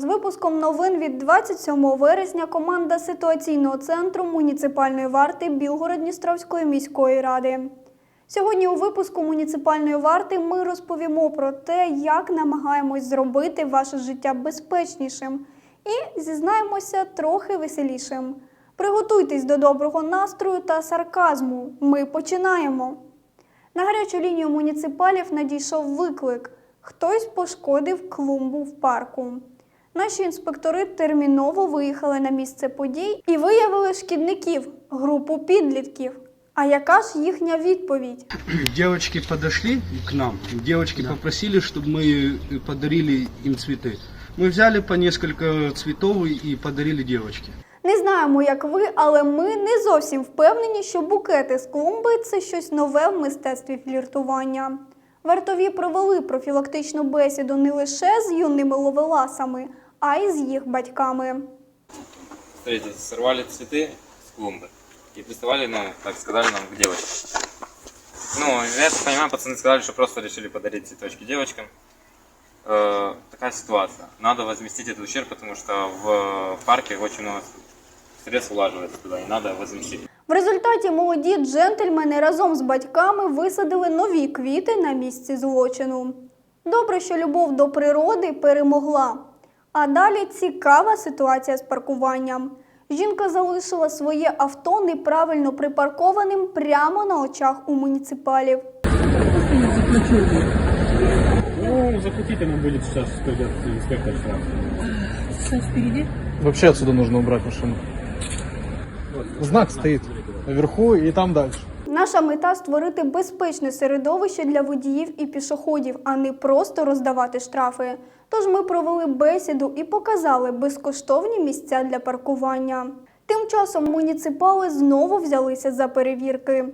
З випуском новин від 27 вересня команда ситуаційного центру муніципальної варти Білгород-Дністровської міської ради. Сьогодні у випуску муніципальної варти ми розповімо про те, як намагаємось зробити ваше життя безпечнішим і зізнаємося трохи веселішим. Приготуйтесь до доброго настрою та сарказму. Ми починаємо. На гарячу лінію муніципалів надійшов виклик. Хтось пошкодив клумбу в парку. Наші інспектори терміново виїхали на місце подій і виявили шкідників, групу підлітків. А яка ж їхня відповідь? Девочки подошли к нам, девочки попросили, чтобы мы подарили им цветы. Мы взяли по несколько цветов и подарили девочке. Не знаємо, як ви, але ми не зовсім впевнені, що букети з клумби це щось нове в мистецтві фліртування. Вартові провели профілактичну бесіду не лише з юними ловеласами, а й з їх батьками. Смотрите, сорвали цветы с клумбы и приставали, ну, так сказали нам, к девочке. Ну, я так понимаю, пацаны сказали, что просто решили подарить цветочки девочкам. Э, такая ситуация. Надо возместить этот ущерб, потому что в парке очень много средств улаживается туда, и надо возместить. В результаті молоді джентльмени разом з батьками висадили нові квіти на місці злочину. Добре, що любов до природи перемогла. А далі цікава ситуація з паркуванням. Жінка залишила своє авто неправильно припаркованим прямо на очах у муніципалів. Ну, заплатить ему будет сейчас придет инспектор штраф. Вообще отсюда нужно убрать машину. Знак стоит наверху и там дальше. Наша мета створити безпечне середовище для водіїв і пішоходів, а не просто роздавати штрафи. Тож ми провели бесіду і показали безкоштовні місця для паркування. Тим часом муніципали знову взялися за перевірки.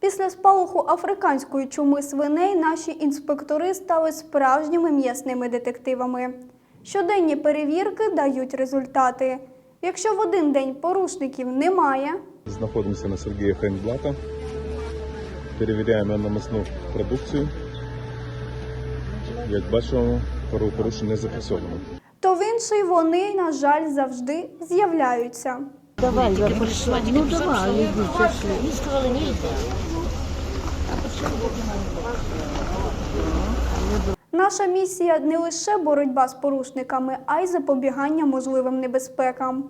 Після спалаху африканської чуми свиней наші інспектори стали справжніми м'ясними детективами. Щоденні перевірки дають результати. Якщо в один день порушників немає, Знаходимося на Сергія Хейнблата. Перевіряємо намисну продукцію. Як бачимо, правопорушення не зафіксовано. то в інший вони, на жаль, завжди з'являються. Давай, я пришла. Ну давай, пошли. Не сказала. Наша місія не лише боротьба з порушниками, а й запобігання можливим небезпекам.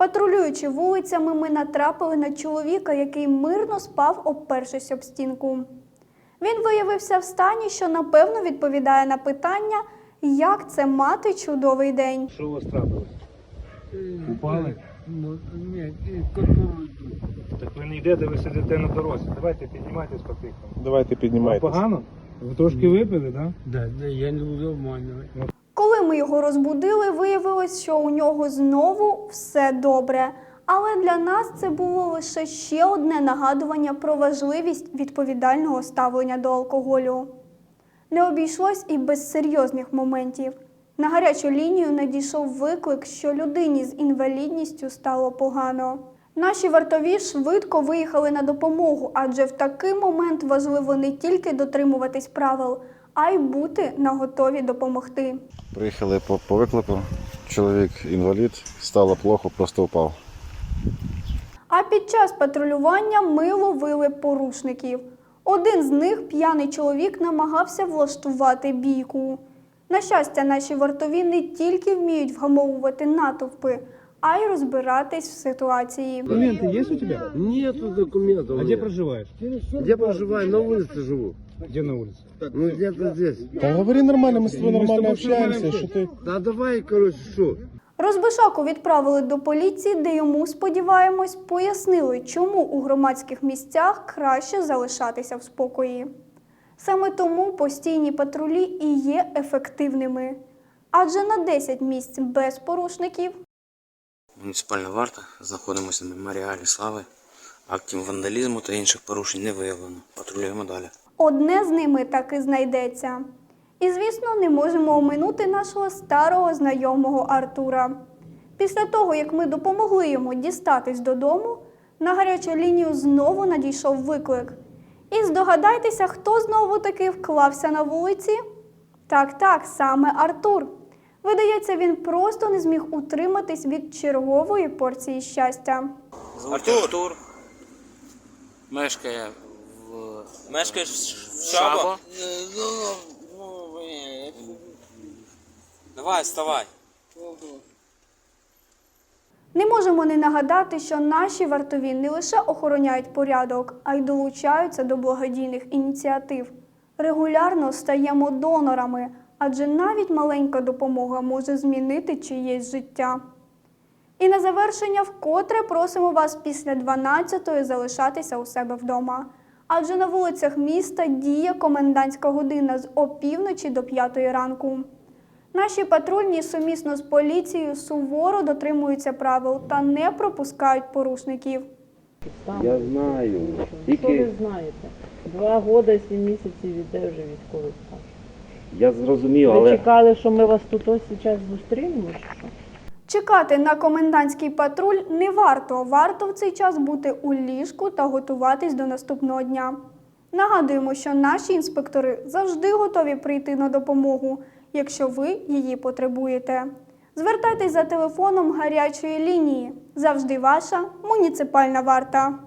Патрулюючи вулицями, ми натрапили на чоловіка, який мирно спав, опершись об стінку. Він виявився в стані, що напевно відповідає на питання, як це мати чудовий день. Что у вас трапилось? Упали? Ну, ні, Так ви не йдете, ви сидите на дорозі. Давайте піднімайтесь по-тихому. Давайте Вам піднімайтеся. Погано? Ви трошки випили, так? Да, да, я не буду обманывать. Ми його розбудили, виявилось, що у нього знову все добре. Але для нас це було лише ще одне нагадування про важливість відповідального ставлення до алкоголю. Не обійшлось і без серйозних моментів. На гарячу лінію надійшов виклик, що людині з інвалідністю стало погано. Наші вартові швидко виїхали на допомогу, адже в такий момент важливо не тільки дотримуватись правил, а й бути наготові допомогти. Приїхали по, по виклику. Чоловік інвалід, стало плохо, просто впав. А під час патрулювання ми ловили порушників. Один з них, п'яний чоловік, намагався влаштувати бійку. На щастя, наші вартові не тільки вміють вгамовувати натовпи, а й розбиратись в ситуації. Документы есть у тебя? Нету документов. А у где меня. проживаю? На улице живу. Где на улице? Ну, где-то здесь. Та говори нормально, тобою Ми з нормально нормально Що ти? Да давай, короче, что? Розбишаку відправили до поліції, де йому, сподіваємось, пояснили, чому у громадських місцях краще залишатися в спокої. Саме тому постійні патрулі і є ефективними. Адже на 10 місць без порушників Муніципальна варта. Знаходимося на меморіалі слави. Актів вандалізму та інших порушень не виявлено. Патрулюємо далі. Одне з ними таки знайдеться. І, звісно, не можемо оминути нашого старого знайомого Артура. Після того, як ми допомогли йому дістатись додому, на гарячу лінію знову надійшов виклик. І здогадайтеся, хто знову таки вклався на вулиці? Так, так, саме Артур. Видається, він просто не зміг утриматись від чергової порції щастя. Звуть Артур. Мешкає Мешкаєш в Шабо. Давай, вставай. Не можемо не нагадати, що наші вартові не лише охороняють порядок, а й долучаються до благодійних ініціатив. Регулярно стаємо донорами, адже навіть маленька допомога може змінити чиєсь життя. І на завершення вкотре просимо вас після 12-ї залишатися у себе вдома. Адже на вулицях міста діє комендантська година з опівночі до 5 ранку. Наші патрульні сумісно з поліцією суворо дотримуються правил та не пропускають порушників. Я знаю. Що ви знаєте? Два роки сім місяців іде вже військовий стаж. Я зрозумів, Ви чекали, що ми вас тут ось зараз зустрінемо, чи що? Чекати на комендантський патруль не варто. Варто в цей час бути у ліжку та готуватись до наступного дня. Нагадуємо, що наші інспектори завжди готові прийти на допомогу, якщо ви її потребуєте. Звертайтесь за телефоном гарячої лінії. Завжди ваша муніципальна варта.